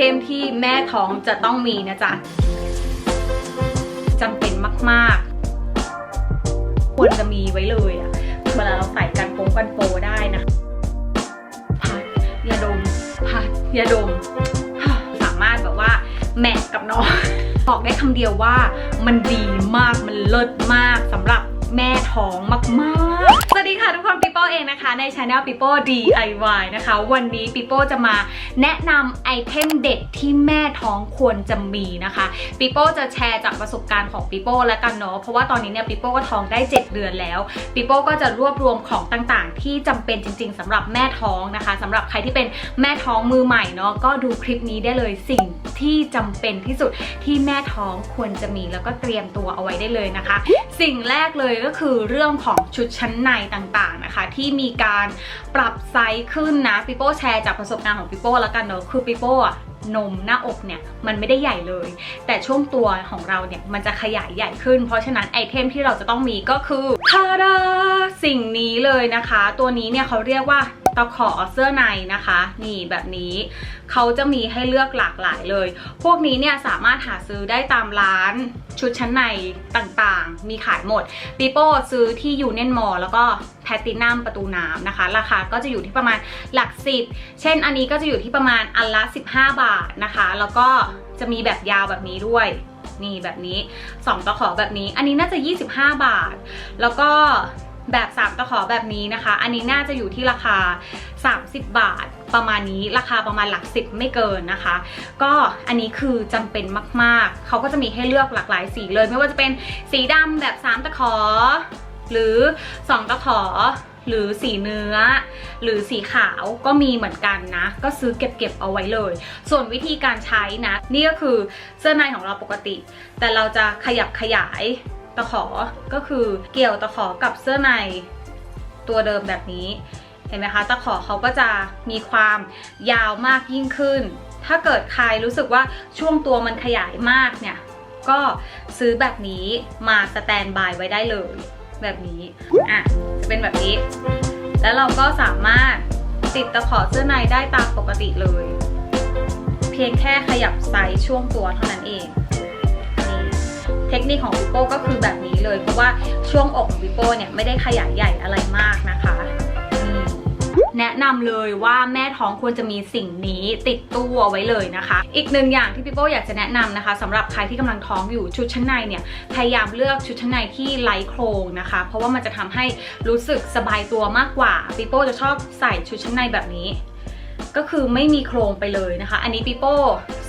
ทมที่แม่ท้องจะต้องมีนะจ๊ะจำเป็นมาก ๆ ควรจะมีไว้เลยอะเวลาเราใส่กันโปงกันโปได้นะพัดยาดมพัดยาดม สามารถแบบว่าแมทกับน้อง บอกได้คำเดียวว่ามันดีมากมันเลิศมากสำหรับ แม่ท้องมากๆ สวัสดีค่ะทุกคนปีโป้เองนะคะ ในช anel ปีโป้ DIY นะคะ วันนี้ปีโป้จะมาแนะนำไอเทมเด็ดที่แม่ท้องควรจะมีนะคะปีโป้จะแชร์จากประสบการณ์ของปีโป้แล้วกันเนาะเพราะว่าตอนนี้เนี่ยปีโป้ก็ท้องได้ 7 เดือนแล้วปีโป้ก็จะรวบรวมของต่างๆ ที่จำเป็นจริง ๆสำหรับแม่ท้องนะคะสำหรับใครที่เป็นแม่ท้องมือใหม่เนาะก็ดูคลิปนี้ได้เลยสิ่ง ที่จำเป็นที่สุดที่แม่ท้องควรจะมีแล้วก็เตรียมตัวเอาไว้ได้เลยนะคะ สิ่งแรกเลยก็คือเรื่องของชุดชั้นในต่างๆนะคะ ที่มีการปรับไซส์ขึ้นนะปิโป้แชร์จากประสบการณ์ของปิโป้แล้วกันเนอะคือปิโป้อะนมหน้าอกเนี่ยมันไม่ได้ใหญ่เลย แต่ช่วงตัวของเราเนี่ยมันจะขยายใหญ่ขึ้น เพราะฉะนั้นไอเทมที่เราจะต้องมีก็คือทาดาสิ่งนี้เลยนะคะ ตัวนี้เนี่ยเขาเรียกว่า ตะขอเสื้อในนะคะ นี่แบบนี้เขาจะมีให้เลือกหลากหลายเลย พวกนี้เนี่ยสามารถหาซื้อได้ตามร้านชุดชั้นในต่างๆ มีขายหมดปีโป้ซื้อที่ยูเนียนมอลแล้วก็แพตตินัมประตูน้ำนะคะ ราคาก็จะอยู่ที่ประมาณหลักสิบเช่นอันนี้ก็จะอยู่ที่ประมาณอันละ 15 บาทนะคะ แล้วก็จะมีแบบยาวแบบนี้ด้วยนี่แบบนี้ 2ตะขอแบบนี้ อันนี้น่าจะ 25 บาท แล้วก็ แบบ 3 ตะขอแบบนี้นะคะ อันนี้น่าจะอยู่ที่ราคา 30 บาทประมาณนี้ราคาประมาณหลักสิบไม่เกินนะคะ ก็อันนี้คือจำเป็นมากๆ เขาก็จะมีให้เลือกหลากหลายสีเลย ไม่ว่าจะเป็นสีดำแบบ 3 ตะขอ หรือ 2 ตะขอหรือสีเนื้อ หรือสีขาวก็มีเหมือนกันนะ ก็ซื้อเก็บๆเอาไว้เลย ส่วนวิธีการใช้นะ นี่ก็คือเสื้อในของเราปกติ แต่เราจะขยับขยาย ตะขอก็คือเกี่ยวตะขอกับเสื้อในตัวเดิมแบบนี้ เห็นไหมคะตะขอเขาก็จะมีความยาวมากยิ่งขึ้น ถ้าเกิดใครรู้สึกว่าช่วงตัวมันขยายมากเนี่ย ก็ซื้อแบบนี้มาสแตนบายไว้ได้เลยแบบนี้อะจะเป็นแบบนี้ แล้วเราก็สามารถติดตะขอเสื้อในได้ตามปกติเลย เพียงแค่ขยับไซส์ช่วงตัวเท่านั้นเอง เทคนิคของวิโป้ก็คือแบบนี้เลย เพราะว่าช่วงอกของวิโป้เนี่ยไม่ได้ขยายใหญ่อะไรมากนะคะแนะนำเลยว่าแม่ท้องควรจะมีสิ่งนี้ติดตู้เอาไว้เลยนะคะ อีกหนึ่งอย่างที่พี่โป้อยากจะแนะนำนะคะสำหรับใครที่กำลังท้องอยู่ชุดชั้นในเนี่ยพยายามเลือกชุดชั้นในที่ไร้โครงนะคะ เพราะว่ามันจะทำให้รู้สึกสบายตัวมากกว่าพี่โป้จะชอบใส่ชุดชั้นในแบบนี้ ก็คือไม่มีโครงไปเลยนะคะ อันนี้ปีโป้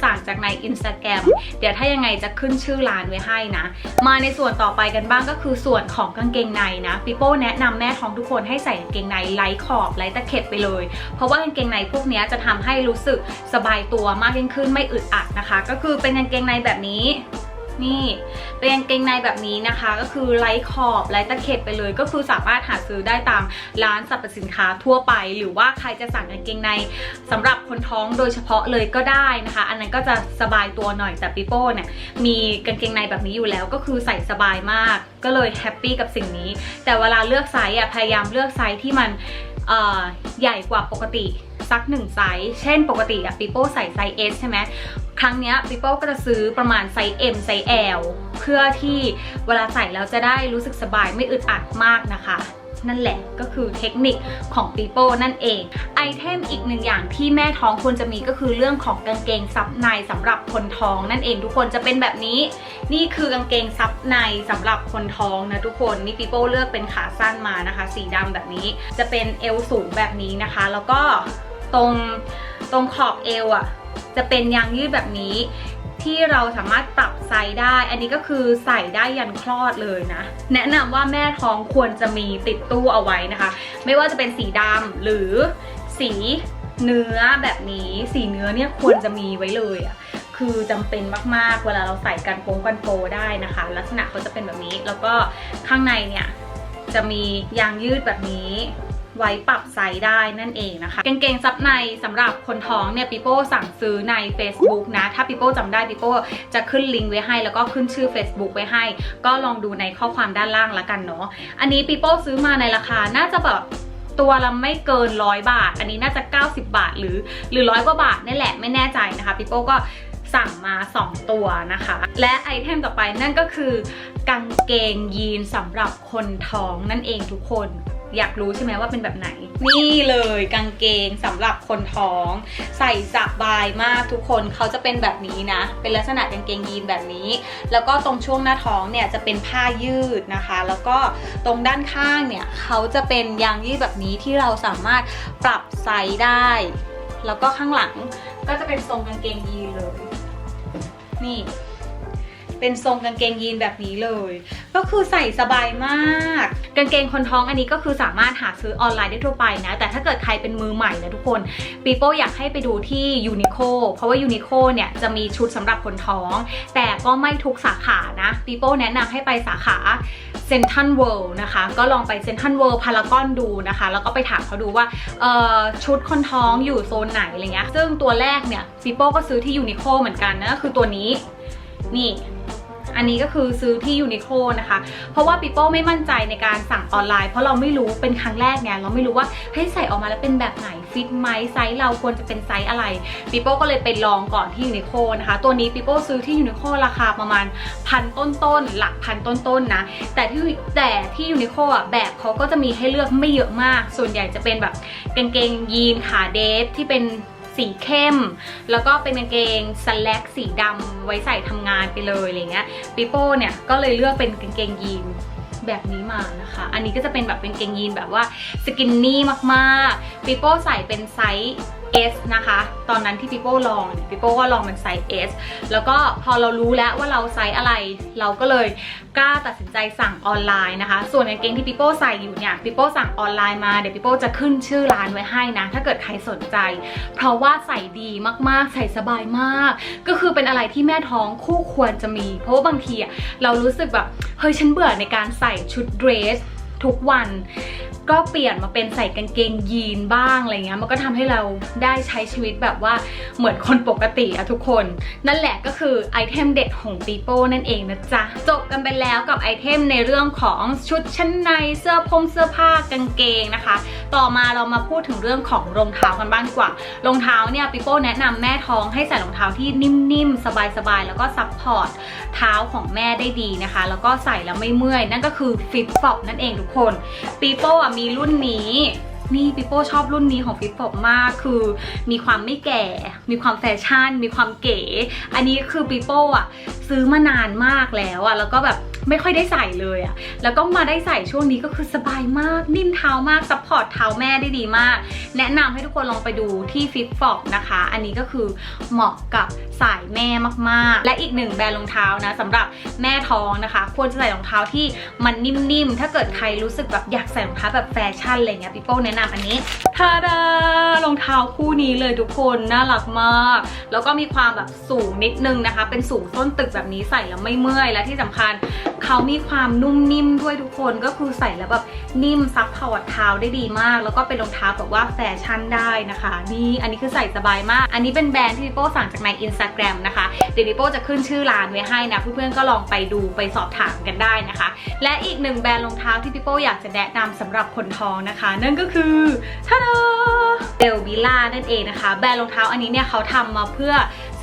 สั่งจากใน Instagram เดี๋ยวถ้ายังไงจะขึ้นชื่อร้านไว้ให้นะ มาในส่วนต่อไปกันบ้างก็คือส่วนของกางเกงในนะปีโป้แนะนำแม่ท้องทุกคนให้ใส่กางเกงในไร้ขอบไร้ตะเข็บไปเลย เพราะว่ากางเกงในพวกนี้จะทำให้รู้สึกสบายตัวมากยิ่งขึ้นไม่อึดอัดนะคะ ก็คือเป็นกางเกงในแบบนี้ นี่เป็นกางเกงในแบบนี้นะคะ ก็คือไร้ขอบไร้ตะเข็บไปเลย ก็คือสามารถหาซื้อได้ตามร้านสรรพสินค้าทั่วไป หรือว่าใครจะสั่งกางเกงในสำหรับคนท้องโดยเฉพาะเลยก็ได้นะคะ อันนั้นก็จะสบายตัวหน่อยแต่ปิโป้เนี่ยมีกางเกงในแบบนี้อยู่แล้ว ก็คือใส่สบายมาก ก็เลยแฮปปี้กับสิ่งนี้ แต่เวลาเลือกไซส์อะพยายามเลือกไซส์ที่มัน ใหญ่กว่าปกติสักหนึ่งไซส์ เช่นปกติอะปิโป้ใส่ไซส์ S ใช่ไหม ครั้งเนี้ยปิโป้ก็จะซื้อประมาณไซส์ M ไซส์ L เพื่อที่เวลาใส่แล้วจะได้รู้สึกสบายไม่อึดอัดมากนะคะ นั่นแหละก็คือเทคนิคของปีโป้นั่นเอง ไอเทมอีกหนึ่งอย่างที่แม่ท้องควรจะมีก็คือเรื่องของกางเกงซับในสำหรับคนท้องนั่นเองทุกคนจะเป็นแบบนี้ นี่คือกางเกงซับในสำหรับคนท้องนะทุกคนนี่ปีโป้เลือกเป็นขาสั้นมานะคะ สีดำแบบนี้จะเป็นเอวสูงแบบนี้นะคะ แล้วก็ตรงตรงขอบเอวอะจะเป็นยางยืดแบบนี้ ที่เราสามารถปรับไซส์ได้ อันนี้ก็คือใส่ได้ยันคลอดเลยนะ แนะนำว่าแม่ท้องควรจะมีติดตู้เอาไว้นะคะ ไม่ว่าจะเป็นสีดำหรือสีเนื้อแบบนี้ สีเนื้อเนี่ยควรจะมีไว้เลยอะคือจำเป็นมากๆ เวลาเราใส่กันโปงกันโปได้นะคะ ลักษณะเขาจะเป็นแบบนี้ แล้วก็ข้างในเนี่ยจะมียางยืดแบบนี้ ไว้ปรับไซส์ได้นั่นเองนะคะกางเกงซับในสำหรับคนท้องเนี่ยปิโป้สั่งซื้อใน Facebook นะ ถ้าปิโป้จำได้ปิโป้จะขึ้นลิงก์ไว้ให้ แล้วก็ขึ้นชื่อ Facebook ไว้ให้ ก็ลองดูในข้อความด้านล่างละกันเนาะอันนี้ปิโป้ซื้อมาในราคาน่าจะแบบตัวละไม่เกินร้อยบาท อันนี้น่าจะ 90 บาทหรือหรือร้อยกว่าบาทนี่แหละไม่แน่ใจนะคะพี่โป้ก็สั่งมา 2 ตัวนะคะ และไอเทมต่อไปนั่นก็คือกางเกงยีนสำหรับคนท้องนั่นเองทุกคน อยากรู้ใช่ไหมว่าเป็นแบบไหน นี่เลยกางเกงสำหรับคนท้อง ใส่สบายมากทุกคนเขาจะเป็นแบบนี้นะ เป็นลักษณะกางเกงยีนแบบนี้ แล้วก็ตรงช่วงหน้าท้องเนี่ยจะเป็นผ้ายืดนะคะ แล้วก็ตรงด้านข้างเนี่ยเขาจะเป็นยางยืดแบบนี้ที่เราสามารถปรับไซส์ได้ แล้วก็ข้างหลังก็จะเป็นทรงกางเกงยีนเลย นี่ เป็นทรงกางเกงยีนแบบนี้เลย ก็คือใส่สบายมาก กางเกงคนท้องอันนี้ก็คือสามารถหาซื้อออนไลน์ได้ทั่วไปนะ แต่ถ้าเกิดใครเป็นมือใหม่นะทุกคนปีโป้อยากให้ไปดูที่ยูนิโคเพราะว่ายูนิโคเนี่ยจะมีชุดสำหรับคนท้อง แต่ก็ไม่ทุกสาขานะปีโป้แนะนำให้ไปสาขาเซนทันเวิลด์นะคะ ก็ลองไปเซนทันเวิลด์พารากอนดูนะคะ แล้วก็ไปถามเขาดูว่าชุดคนท้องอยู่โซนไหนอะไรเงี้ยซึ่งตัวแรกเนี่ยปีโป้ก็ซื้อที่ยูนิโคเหมือนกันนะคือตัวนี้นี่ อันนี้ก็คือซื้อที่ยูนิโคนะคะ เพราะว่าปีโป้ไม่มั่นใจในการสั่งออนไลน์ เพราะเราไม่รู้เป็นครั้งแรกไงเราไม่รู้ว่าให้ใส่ออกมาแล้วเป็นแบบไหนฟิตไหมไซส์เราควรจะเป็นไซส์อะไรปีโป้ก็เลยไปลองก่อนที่ยูนิโคนะคะ ตัวนี้ปีโป้ซื้อที่ยูนิโคราคาประมาณพันต้นๆหลักพันต้นๆนะแต่ที่แต่ที่ยูนิโคอะแบบเขาก็จะมีให้เลือกไม่เยอะมาก ส่วนใหญ่จะเป็นแบบกางเกงยีนขาเดฟที่เป็น สีเข้ม แล้วก็เป็นกางเกงสแล็กสีดำไว้ใส่ทำงานไปเลยอะไรเงี้ยปีโป้เนี่ยก็เลยเลือกเป็นกางเกงยีนแบบนี้มานะคะ อันนี้ก็จะเป็นแบบเป็นกางเกงยีนแบบว่าสกินนี่มากๆปีโป้ใส่เป็นไซส์ S นะคะ ตอนนั้นที่ปีโป้ลองเนี่ยปีโป้ก็ลองเป็นไซส์ S แล้วก็พอเรารู้แล้วว่าเราไซส์อะไร เราก็เลยกล้าตัดสินใจสั่งออนไลน์นะคะ ส่วนกางเกงที่ปีโป้ใส่อยู่เนี่ยปีโป้สั่งออนไลน์มาเดี๋ยวปีโป้จะขึ้นชื่อร้านไว้ให้นะ ถ้าเกิดใครสนใจ เพราะว่าใส่ดีมากๆ ใส่สบายมาก ก็คือเป็นอะไรที่แม่ท้องคู่ควรจะมี เพราะว่าบางทีอะเรารู้สึกแบบเฮ้ยฉันเบื่อในการใส่ชุดเดรส ทุกวัน ก็เปลี่ยนมาเป็นใส่กางเกงยีนบ้างอะไรเงี้ยมันก็ทำให้เราได้ใช้ชีวิตแบบว่าเหมือนคนปกติอะทุกคน นั่นแหละก็คือไอเทมเด็ดของปีโป้นั่นเองนะจ๊ะ จบกันไปแล้วกับไอเทมในเรื่องของชุดชั้นในเสื้อพงเสื้อผ้ากางเกงนะคะ ต่อมาเรามาพูดถึงเรื่องของรองเท้ากันบ้างกว่ารองเท้าเนี่ยปีโป้แนะนำแม่ท้องให้ใส่รองเท้าที่นิ่มๆสบายๆแล้วก็ซับพอร์ตเท้าของแม่ได้ดีนะคะ แล้วก็ใส่แล้วไม่เมื่อย นั่นก็คือฟิปฟอปนั่นเองทุกคนปีโป้อะมีรุ่นนี้ นี่ปีโป้ชอบรุ่นนี้ของฟิปฟอปมาก คือมีความไม่แก่ มีความแฟชั่น มีความเก๋ อันนี้คือปีโป้อะซื้อมานานมากแล้วอะแล้วก็แบบไม่ค่อยได้ใส่เลยอะแล้วก็มาได้ใส่ช่วงนี้ก็คือสบายมาก นิ่มเท้ามากซัพพอร์ตเท้าแม่ได้ดีมาก แนะนำให้ทุกคนลองไปดูที่ฟิตฟอกนะคะ อันนี้ก็คือเหมาะกับสายแม่มากๆ และอีกหนึ่งแบรนด์รองเท้านะสำหรับแม่ท้องนะคะ ควรจะใส่รองเท้าที่มันนิ่มๆ ถ้าเกิดใครรู้สึกแบบอยากใส่รองเท้าแบบแฟชั่นอะไรเงี้ยพี่โป้แนะนำอันนี้ทาดารองเท้าคู่นี้เลยทุกคนน่ารักมาก แล้วก็มีความแบบสูงนิดนึงนะคะ เป็นสูงต้นตึกแบบนี้ใส่แล้วไม่เมื่อย และที่สำคัญเขามีความนุ่มนิ่มด้วยทุกคนก็คือใส่แล้วแบบนิ่มซับพอร์ตเท้าได้ดีมาก แล้วก็เป็นรองเท้าแบบว่าแฟชั่นได้นะคะ นี่อันนี้คือใส่สบายมาก อันนี้เป็นแบรนด์ที่พี่โป้สั่งจากใน Instagram นะคะเดี๋ยวพี่โป้จะขึ้นชื่อร้านไว้ให้นะเพื่อนๆก็ลองไปดูไปสอบถามกันได้นะคะ และอีกหนึ่งแบรนด์รองเท้าที่พี่โป้อยากจะแนะนำสำหรับคนท้องนะคะ นั่นก็คือท่าดาเดลวิล่านั่นเองนะคะ แบรนด์รองเท้าอันนี้เนี่ยเขาทำมาเพื่อ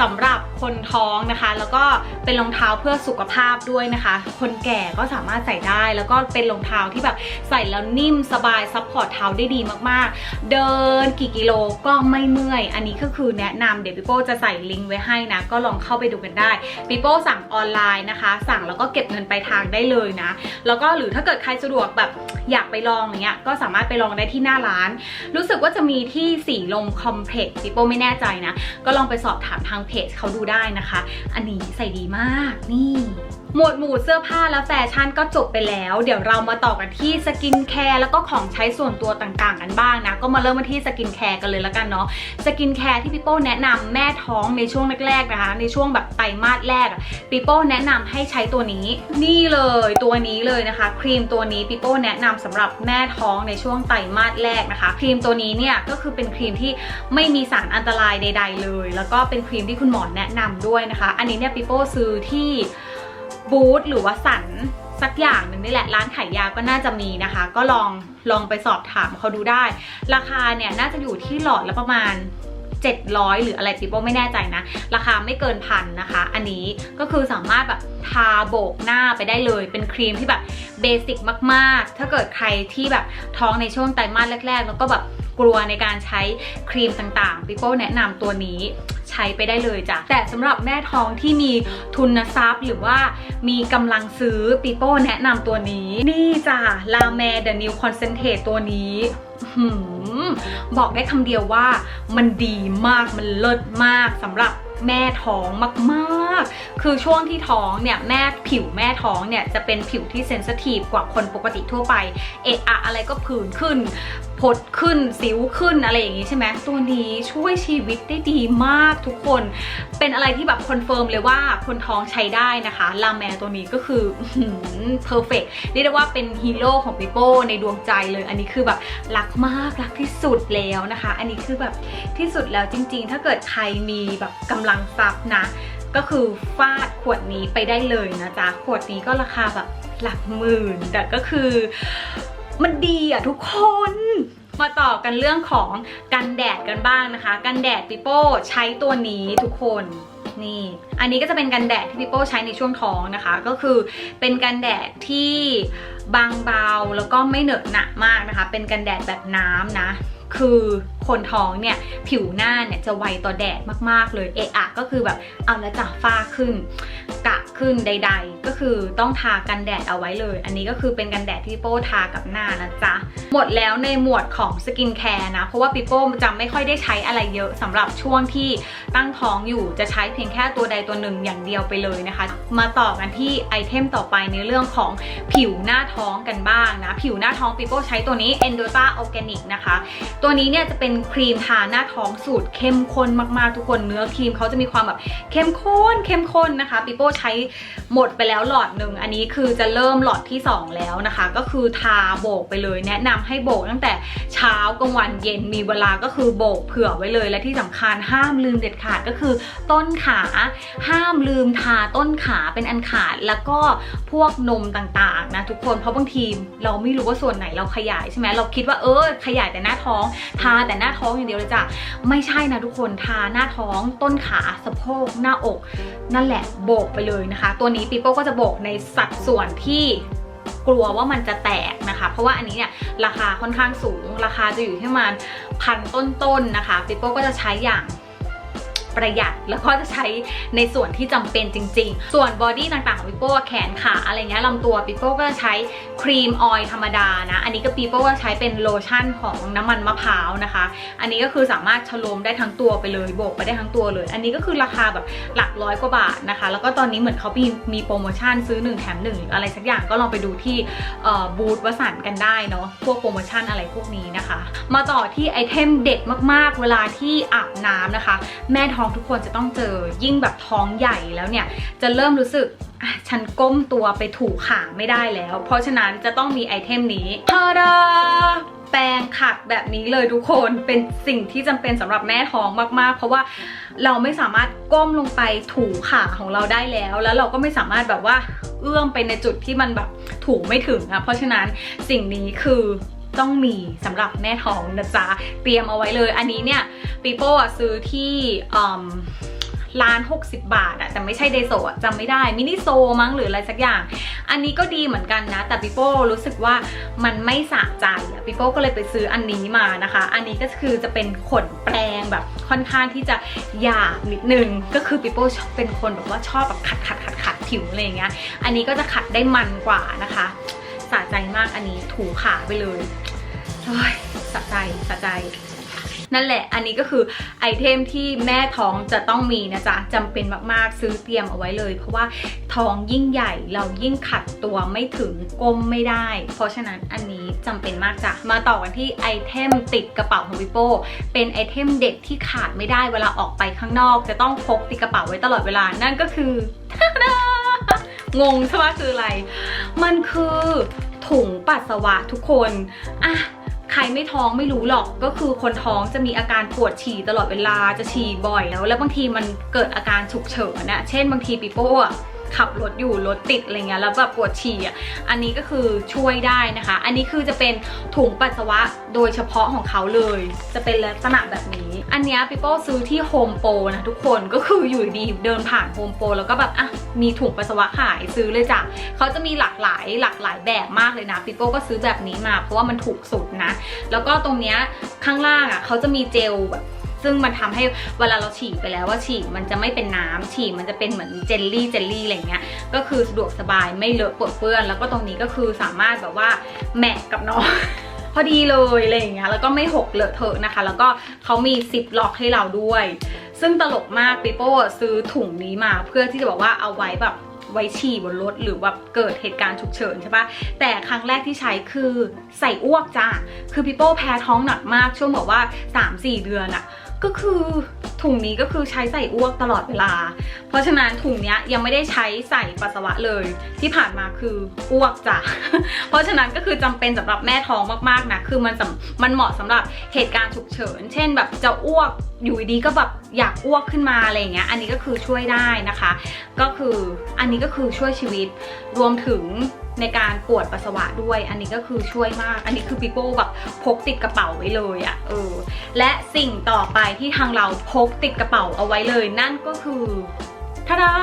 สำหรับคนท้องนะคะ แล้วก็เป็นรองเท้าเพื่อสุขภาพด้วยนะคะ คนแก่ก็สามารถใส่ได้ แล้วก็เป็นรองเท้าที่แบบใส่แล้วนิ่มสบายซัพพอร์ตเท้าได้ดีมากๆ เดินกี่กิโลก็ไม่เมื่อย อันนี้ก็คือแนะนำเดี๋ยวพี่โป้จะใส่ลิงก์ไว้ให้นะ ก็ลองเข้าไปดูกันได้พี่โป้สั่งออนไลน์นะคะ สั่งแล้วก็เก็บเงินไปทางได้เลยนะ แล้วก็หรือถ้าเกิดใครสะดวกแบบอยากไปลองอย่างเงี้ยก็สามารถไปลองได้ที่หน้าร้าน รู้สึกว่าจะมีที่สีลมคอมเพล็กซ์พี่โป้ไม่แน่ใจนะ ก็ลองไปสอบถามทางเพจเขาดูได้นะคะ อันนี้ใส่ดีมากนี่หมวดหมู่เสื้อผ้าและแฟชั่นก็จบไปแล้ว เดี๋ยวเรามาต่อกันที่สกินแคร์แล้วก็ของใช้ส่วนตัวต่างๆ กันบ้างนะ ก็มาเริ่มมาที่สกินแคร์กันเลยแล้วกันเนาะสกินแคร์ที่พี่โป้แนะนำแม่ท้องในช่วงแรกๆนะคะ ในช่วงแบบไตรมาสแรกพี่โป้แนะนำให้ใช้ตัวนี้ นี่เลยตัวนี้เลยนะคะ ครีมตัวนี้พี่โป้แนะนำสำหรับแม่ท้องในช่วงไตรมาสแรกนะคะ ครีมตัวนี้เนี่ยก็คือเป็นครีมที่ไม่มีสารอันตรายใด ๆ เลย แล้วก็เป็นครีมที่คุณหมอแนะนำด้วยนะคะ อันนี้เนี่ยพี่โป้ซื้อที่ บูธหรือว่าสันสักอย่างหนึ่งนี่แหละร้านขายยาก็น่าจะมีนะคะ ก็ลองลองไปสอบถามเขาดูได้ ราคาเนี่ยน่าจะอยู่ที่หลอดละประมาณ 700 หรืออะไรปีโป้ไม่แน่ใจนะ ราคาไม่เกินพันนะคะ อันนี้ก็คือสามารถแบบทาโบกหน้าไปได้เลย เป็นครีมที่แบบเบสิกมาก ๆ ถ้าเกิดใครที่แบบท้องในช่วงไตรมาสแรก ๆ แล้วก็แบบ กลัวในการใช้ครีมต่างๆปีโป้แนะนำตัวนี้ใช้ไปได้เลยจ้ะ แต่สำหรับแม่ท้องที่มีทุนทรัพย์ หรือว่ามีกำลังซื้อปีโป้แนะนำตัวนี้ นี่จ้ะลาแมเดนิวคอนเซนเทรตตัวนี้บอกได้คำเดียวว่ามันดีมากมันเลิศมากสำหรับแม่ท้องมากๆ คือช่วงที่ท้องเนี่ยแม่ผิวแม่ท้องเนี่ยจะเป็นผิวที่เซนซิทีฟกว่าคนปกติทั่วไป เอะอะอะไรก็ผื่นขึ้น พดขึ้นสิวขึ้นอะไรอย่างนี้ใช่ไหมตัวนี้ช่วยชีวิตได้ดีมากทุกคน เป็นอะไรที่แบบคอนเฟิร์มเลยว่าคนท้องใช้ได้นะคะลาแมตัวนี้ก็คือเพอร์เฟกเรียกได้ว่าเป็นฮีโร่ของปิโป้ในดวงใจเลย อันนี้คือแบบรักมากรักที่สุดแล้วนะคะ อันนี้คือแบบที่สุดแล้วจริง ๆ ถ้าเกิดใครมีแบบกำลังทรัพย์นะก็คือฟาดขวดนี้ไปได้เลยนะจ๊ะ ขวดนี้ก็ราคาแบบหลักหมื่น แต่ก็คือ มันดีอะทุกคน มาต่อกันเรื่องของกันแดดกันบ้างนะคะ กันแดดปิโป้ใช้ตัวนี้ทุกคนนี่ อันนี้ก็จะเป็นกันแดดที่พี่โป้ใช้ในช่วงท้องนะคะ ก็คือเป็นกันแดดที่บางเบาแล้วก็ไม่เหนอะหนะมากนะคะ เป็นกันแดดแบบน้ำนะ คือ คนท้องเนี่ยผิวหน้าเนี่ยจะไวต่อแดดมากๆ เลยเอะอะก็คือแบบเอาละจ้ะฝ้าขึ้น กะขึ้นใด ๆ ก็คือต้องทากันแดดเอาไว้เลย อันนี้ก็คือเป็นกันแดดที่โป้ทากับหน้านะจ๊ะหมดแล้วในหมวดของสกินแคร์นะเพราะว่าปิโป้จะไม่ค่อยได้ใช้อะไรเยอะสำหรับช่วงที่ตั้งท้องอยู่จะใช้เพียงแค่ตัวใดตัวหนึ่งอย่างเดียวไปเลยนะคะ มาต่อกันที่ไอเทมต่อไปในเรื่องของผิวหน้าท้องกันบ้างนะ ผิวหน้าท้องปิโป้ใช้ตัวนี้ Endota Organic นะคะ ตัวนี้เนี่ยจะเป็นครีมทาหน้าท้องสูตรเข้มข้นมากๆทุกคนเนื้อครีมเขาจะมีความแบบเข้มข้นเข้มข้นนะคะปิโป้ใช้หมดไปแล้วหลอดหนึ่งอันนี้คือจะเริ่มหลอดที่ 2 แล้วนะคะ ก็คือทาโบกไปเลย แนะนำให้โบกตั้งแต่เช้ากลางวันเย็นมีเวลาก็คือโบกเผื่อไว้เลยและที่สำคัญห้ามลืมเด็ดขาดก็คือ ต้นขาห้ามลืมทาต้นขาเป็นอันขาดแล้วก็พวกนมต่างๆนะทุกคนเพราะบางทีเราไม่รู้ว่าส่วนไหนเราขยายใช่ไหมเราคิดว่าเออขยายแต่หน้าท้อง ทาแต่หน้าท้องอย่างเดียวเลยจ้ะไม่ใช่นะทุกคนทาหน้าท้องต้นขาสะโพกหน้าอก นั่นแหละโบกไปเลยนะคะ ตัวนี้ปีโป้ก็จะโบกในสัดส่วนที่กลัวว่ามันจะแตกนะคะ เพราะว่าอันนี้เนี่ยราคาค่อนข้างสูง ราคาจะอยู่ที่ประมาณพันต้นๆนะคะปิโป้ก็จะใช้อย่าง ประหยัดแล้วก็จะใช้ในส่วนที่จำเป็นจริง ๆ ส่วนบอดี้ต่างๆของปิโป้แขนขาอะไรเงี้ยลำตัวปิโป้ก็จะใช้ครีมออยล์ธรรมดานะ อันนี้ก็ปิโป้ก็ใช้เป็นโลชั่นของน้ำมันมะพร้าวนะคะ อันนี้ก็คือสามารถชโลมได้ทั้งตัวไปเลยโบกไปได้ทั้งตัวเลย อันนี้ก็คือราคาแบบหลักร้อยกว่าบาทนะคะ แล้วก็ตอนนี้เหมือนเขามีมีโปรโมชั่นซื้อ 1 แถม 1 หรืออะไรสักอย่างก็ลองไปดูที่บูธวสันกันได้เนาะพวกโปรโมชั่นอะไรพวกนี้นะคะ มาต่อที่ไอเทมเด็ดมากๆ เวลาที่อาบน้ำนะคะ แม่ท้องทุกคนจะต้องเจอยิ่งแบบท้องใหญ่แล้วเนี่ย จะเริ่มรู้สึกฉันก้มตัวไปถูขาไม่ได้แล้ว เพราะฉะนั้นจะต้องมีไอเทมนี้ฮาดาแปรงขัดแบบนี้เลยทุกคนเป็นสิ่งที่จำเป็นสำหรับแม่ท้องมากๆ เพราะว่าเราไม่สามารถก้มลงไปถูขาของเราได้แล้ว แล้วเราก็ไม่สามารถแบบว่าเอื้อมไปในจุดที่มันแบบถูไม่ถึงนะเพราะฉะนั้นสิ่งนี้คือ ต้องมีสำหรับแม่ท้องนะจ๊ะ เตรียมเอาไว้เลย อันนี้เนี่ยปีโป้ซื้อที่ร้าน60 บาทอะแต่ไม่ใช่เดโซะจำไม่ได้ มินิโซมั้งหรืออะไรสักอย่าง อันนี้ก็ดีเหมือนกันนะ แต่ปิโป้รู้สึกว่ามันไม่สะใจอะปิโป้ก็เลยไปซื้ออันนี้มานะคะ อันนี้ก็คือจะเป็นขนแปรงแบบค่อนข้างที่จะหยาบนิดนึง ก็คือปิโป้เป็นคนแบบว่าชอบแบบขัดขัดขัดขัดผิวอะไรอย่างเงี้ย อันนี้ก็จะขัดได้มันกว่านะคะ สะใจมากอันนี้ถูขาไปเลยโอ้ยสะใจสะใจ นั่นแหละอันนี้ก็คือไอเทมที่แม่ท้องจะต้องมีนะจ๊ะจำเป็นมากๆซื้อเตรียมเอาไว้เลย เพราะว่าท้องยิ่งใหญ่เรายิ่งขัดตัวไม่ถึงก้มไม่ได้ เพราะฉะนั้นอันนี้จำเป็นมากจ้ะมาต่อกันที่ไอเทมติดกระเป๋าของวิโป้เป็นไอเทมเด็กที่ขาดไม่ได้เวลาออกไปข้างนอก จะต้องพกติดกระเป๋าไว้ตลอดเวลานั่นก็คือ งงใช่ไหมคืออะไร มันคือถุงปัสสาวะทุกคนอะใครไม่ท้องไม่รู้หรอกก็คือคนท้องจะมีอาการปวดฉี่ตลอดเวลาจะฉี่บ่อยแล้ว แล้วบางทีมันเกิดอาการฉุกเฉินนะเช่นบางทีปีโป้อะ ขับรถอยู่รถติดอะไรเงี้ยแล้วแบบปวดฉี่อะอันนี้ก็คือช่วยได้นะคะ อันนี้คือจะเป็นถุงปัสสาวะโดยเฉพาะของเขาเลย จะเป็นลักษณะแบบนี้ อันนี้พี่โป้ซื้อที่โฮมโปรนะทุกคนก็คืออยู่ดีเดินผ่านโฮมโปรแล้วก็แบบอะมีถุงปัสสาวะขายซื้อเลยจ้ะเขาจะมีหลากหลายหลากหลายแบบมากเลยนะพี่โป้ก็ซื้อแบบนี้มาเพราะว่ามันถูกสุดนะ แล้วก็ตรงเนี้ยข้างล่างอะเขาจะมีเจลแบบ ซึ่งมันทำให้เวลาเราฉี่ไปแล้วว่าฉี่มันจะไม่เป็นน้ำฉี่มันจะเป็นเหมือนเจลลี่เจลลี่อะไรเงี้ยก็คือสะดวกสบายไม่เลอะเปื้อนเปื้อน แล้วก็ตรงนี้ก็คือสามารถแบบว่าแมะกับน้องพอดีเลยอะไรอย่างเงี้ยแล้วก็ไม่หกเลอะเทอะนะคะ แล้วก็เขามีซิปล็อกให้เราด้วย ซึ่งตลกมากปิโป้ซื้อถุงนี้มาเพื่อที่จะบอกว่าเอาไว้แบบไว้ฉี่บนรถหรือแบบเกิดเหตุการณ์ฉุกเฉินใช่ปะแต่ครั้งแรกที่ใช้คือใส่อ้วกจ้าคือปิโป้แพ้ท้องหนักมากช่วงแบบว่า 3-4 เดือนอะ ก็คือถุงนี้ก็คือใช้ใส่อ้วกตลอดเวลา เพราะฉะนั้นถุงเนี้ยยังไม่ได้ใช้ใส่ปัสสาวะเลย ที่ผ่านมาคืออ้วกจ้ะ เพราะฉะนั้นก็คือจำเป็นสำหรับแม่ท้องมากๆนะ คือมันสำมันเหมาะสำหรับเหตุการณ์ฉุกเฉิน เช่นแบบจะอ้วก อยู่ดีๆก็แบบอยากอ้วกขึ้นมาอะไรอย่างเงี้ย อันนี้ก็คือช่วยได้นะคะ ก็คืออันนี้ก็คือช่วยชีวิตรวมถึงในการปวดปัสสาวะด้วย อันนี้ก็คือช่วยมาก อันนี้คือปิโป้แบบพกติดกระเป๋าไว้เลยอะ่ะเออ และสิ่งต่อไปที่ทางเราพกติดกระเป๋าเอาไว้เลย นั่นก็คือทาดา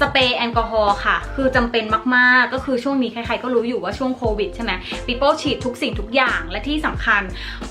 สเปรย์แอลกอฮอล์ค่ะ คือจำเป็นมากๆ ก็คือช่วงนี้ใครๆก็รู้อยู่ว่าช่วงโควิดใช่ไหมปิโป้ฉีดทุกสิ่งทุกอย่างและที่สำคัญ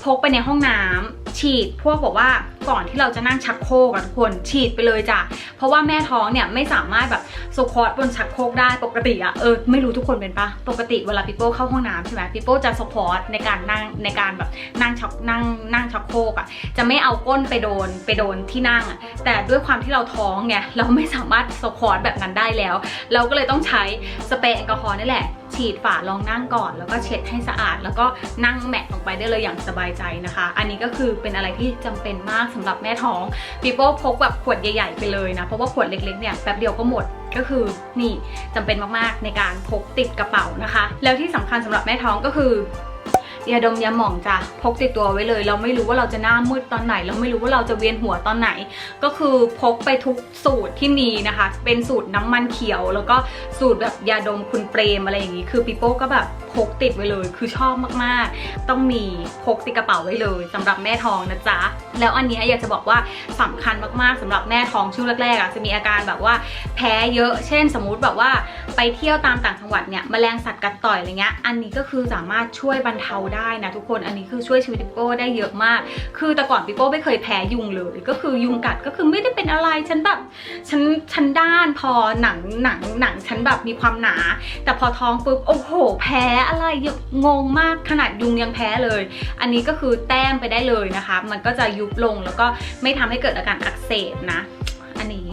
พกไปในห้องน้ำฉีดพวกบอกว่าก่อนที่เราจะนั่งชักโครกทุกคนฉีดไปเลยจ้ะเพราะว่าแม่ท้องเนี่ยไม่สามารถแบบสควอตบนชักโครกได้ปกติอะเออไม่รู้ทุกคนเป็นปะปกติเวลาปิโป้เข้าห้องน้ำใช่ไหมปิโป้จะสควอตในการนั่งในการแบบนั่งชักนั่งนั่งชักโครกอะจะไม่เอาก้นไปโดนไปโดนที่นั่งอะแต่ด้วยความที่เราท้องเนี่ยเราไม่สามารถสควอตแบบนั้นได้แล้ว เราก็เลยต้องใช้สเปรย์แอลกอฮอล์นี่แหละ ฉีดฝารองนั่งก่อน แล้วก็เช็ดให้สะอาด แล้วก็นั่งแมะลงไปได้เลยอย่างสบายใจนะคะ อันนี้ก็คือเป็นอะไรที่จำเป็นมากสำหรับแม่ท้องปีโป้พกแบบขวดใหญ่ๆไปเลยนะ เพราะว่าขวดเล็กๆเนี่ยแป๊บเดียวก็หมดก็คือนี่จำเป็นมากๆในการพกติดกระเป๋านะคะ แล้วที่สำคัญสำหรับแม่ท้องก็คือ ยาดมยาหม่องจ้ะพกติดตัวไว้เลย เราไม่รู้ว่าเราจะหน้ามืดตอนไหน เราไม่รู้ว่าเราจะเวียนหัวตอนไหน ก็คือพกไปทุกสูตรที่มีนะคะ เป็นสูตรน้ำมันเขียว แล้วก็สูตรแบบยาดมคุณเปรมอะไรอย่างนี้ คือปีโป้ก็แบบพกติดไว้เลย คือชอบมากๆ ต้องมีพกติดกระเป๋าไว้เลยสำหรับแม่ท้องนะจ๊ะแล้วอันนี้อยากจะบอกว่าสำคัญมากๆสำหรับแม่ท้องช่วงแรกๆอะจะมีอาการแบบว่าแพ้เยอะ เช่น สมมุติแบบว่าไปเที่ยวตามต่างจังหวัดเนี่ยแมลงสัตว์กัดต่อยอะไรเงี้ยอันนี้ก็คือสามารถช่วยบรรเทาได้ได้นะทุกคนอันนี้คือช่วยชีวิตปิโป้ได้เยอะมาก คือแต่ก่อนปิโป้ไม่เคยแพ้ยุงเลย ก็คือยุงกัดก็คือไม่ได้เป็นอะไรฉันแบบฉันฉันด้านพอหนังหนังหนังฉันแบบมีความหนา แต่พอท้องปุ๊บโอ้โห แพ้อะไรงงมากขนาดยุงยังแพ้เลย อันนี้ก็คือแต้มไปได้เลยนะคะ มันก็จะยุบลงแล้วก็ไม่ทำให้เกิดอาการอักเสบนะ อันนี้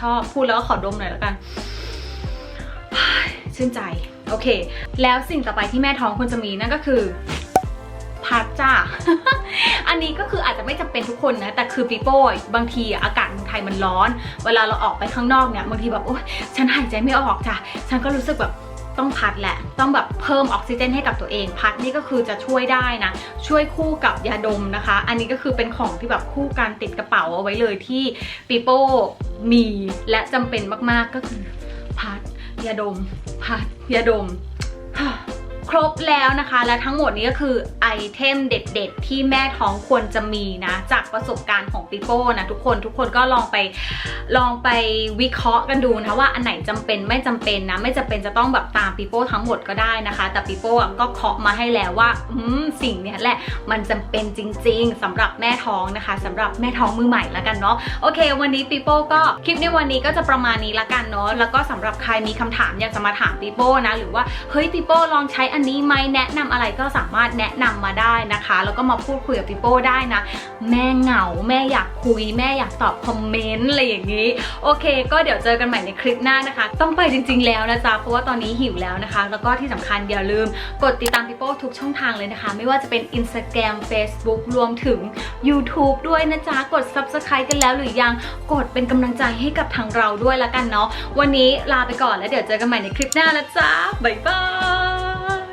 ชอบพูดแล้วก็ขอดมหน่อยแล้วกันชื่นใจ โอเค แล้วสิ่งต่อไปที่แม่ท้องควรจะมีนั่นก็คือพัดจ้า อันนี้ก็คืออาจจะไม่จำเป็นทุกคนนะ แต่คือปีโป้บางทีอากาศเมืองไทยมันร้อน เวลาเราออกไปข้างนอกเนี่ยบางทีแบบโอ๊ยฉันหายใจไม่ออกจ้ะ ฉันก็รู้สึกแบบต้องพัดแหละ ต้องแบบเพิ่มออกซิเจนให้กับตัวเอง พัดนี่ก็คือจะช่วยได้นะ ช่วยคู่กับยาดมนะคะ อันนี้ก็คือเป็นของที่แบบคู่การติดกระเป๋าเอาไว้เลยที่ปีโป้มีและจำเป็นมากๆก็คือพัดยาดม พัดยาดม ครบแล้วนะคะ และทั้งหมดนี้ก็คือไอเทมเด็ด ๆ ที่แม่ท้องควรจะมีนะ จากประสบการณ์ของปิโป้นะทุกคนทุกคนก็ลองไปลองไปวิเคราะห์กันดูนะว่าอันไหนจำเป็นไม่จำเป็นนะ ไม่จำเป็นจะต้องแบบตามปิโป้ทั้งหมดก็ได้นะคะ แต่ปิโป้ก็เคาะมาให้แล้วว่าอืมสิ่งนี้แหละมันจำเป็นจริง ๆสำหรับแม่ท้องนะคะสำหรับแม่ท้องมือใหม่ละกันเนาะโอเค วันนี้ปิโป้ก็คลิปในวันนี้ก็จะประมาณนี้ละกันเนาะแล้วก็สำหรับใครมีคำถามอยากจะมาถามปิโป้นะหรือว่าเฮ้ยปิโป้ลองใช้อันนี้ไหมแนะนำอะไรก็สามารถแนะนำมาได้นะคะ แล้วก็มาพูดคุยกับปิโป้ได้นะ แม่เหงาแม่อยากคุย แม่อยากตอบคอมเมนต์อะไรอย่างนี้ โอเค ก็เดี๋ยวเจอกันใหม่ในคลิปหน้านะคะ ต้องไปจริง ๆ แล้วนะจ๊ะเพราะว่าตอนนี้หิวแล้วนะคะ แล้วก็ที่สำคัญอย่าลืมกดติดตามปิโป้ทุกช่องทางเลยนะคะ ไม่ว่าจะเป็น Instagram Facebook รวมถึง YouTube ด้วยนะจ๊ะกด Subscribe กันแล้วหรือยังกดเป็นกำลังใจให้กับทางเราด้วยละกันเนาะวันนี้ลาไปก่อนแล้วเดี๋ยวเจอกันใหม่ในคลิปหน้าแล้วจ้าบ๊ายบาย